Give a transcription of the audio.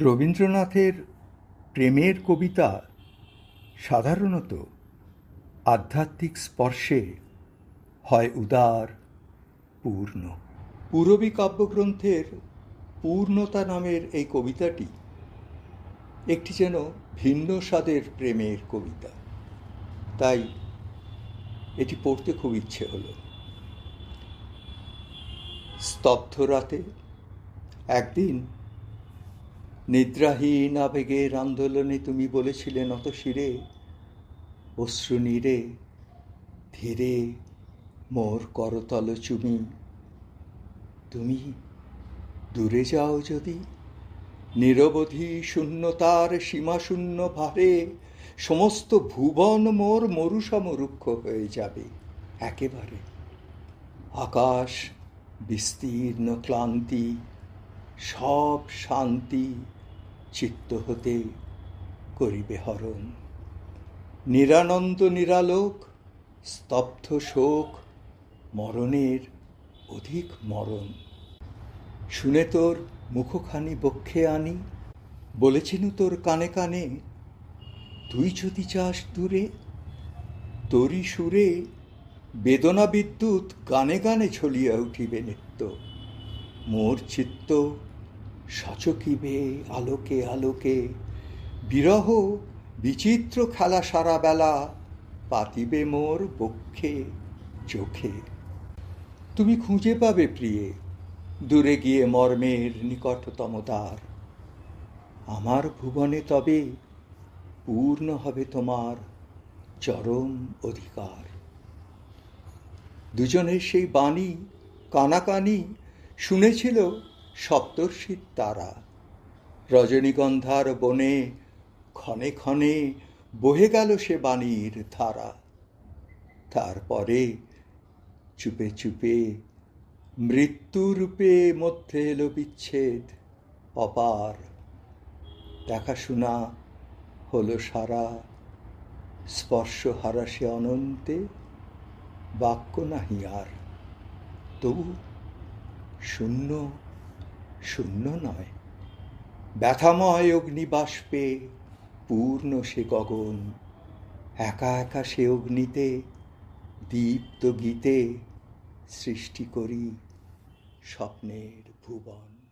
রবীন্দ্রনাথের প্রেমের কবিতা সাধারণত আধ্যাত্মিক স্পর্শে হয় উদার, পূর্ণ। পূরবী কাব্যগ্রন্থের পূর্ণতা নামের এই কবিতাটি একটি যেন ভিন্ন স্বাদের প্রেমের কবিতা। তাই এটি পড়তে খুব ইচ্ছে হলো। স্তব্ধ রাতে একদিন নিদ্রাহীন আবেগের আন্দোলনে তুমি বলেছিলে নত শিরে, অশ্রু নীরে, ধীরে মোর করতল চুমি। তুমি দূরে যাও যদি, নিরবধি শূন্যতার সীমাশূন্য ভারে, সমস্ত ভুবন মোর মরুসম রুক্ষ হয়ে যাবে একেবারে। আকাশ বিস্তীর্ণ ক্লান্তি, সব শান্তি চিত্ত হতে করিবে হরণ। নিরানন্দ নিরালোক, স্তব্ধ শোক, মরণের অধিক মরণ। শুনে তোর মুখখানি বক্ষে আনি, বলেছিনু তোর কানে কানে, তুই যদি চাস দূরে তরি সুরে বেদনা বিদ্যুৎ গানে গানে ঝলিয়া উঠিবে নিত্য। মোর চিত্ত সচকিবে আলোকে আলোকে, বিরহ বিচিত্র খেলা সারা বেলা পাতিবে মোর বক্ষে চোখে। তুমি খুঁজে পাবে প্রিয়ে, দূরে গিয়ে মর্মের নিকটতম দ্বার। আমার ভুবনে তবে পূর্ণ হবে তোমার চরম অধিকার। দুজনের সেই বাণী, কানাকানি শুনেছিল সপ্তর্ষির তারা। রজনীগন্ধার বনে ক্ষণে ক্ষণে বহে গেল সে বাণীর ধারা। তারপরে চুপে চুপে মৃত্যুরূপে মধ্যে এলো বিচ্ছেদ, অপার দেখাশোনা হলো সারা। স্পর্শ হারা সে অনন্তে, বাক্য নাহি আর। তবু শূন্য শূন্য নয়। ব্যথাময় অগ্নিবাষ্পে পূর্ণ সে গগন। একা একা সে অগ্নিতে দীপ্ত গীতে সৃষ্টি করি স্বপ্নের ভুবন।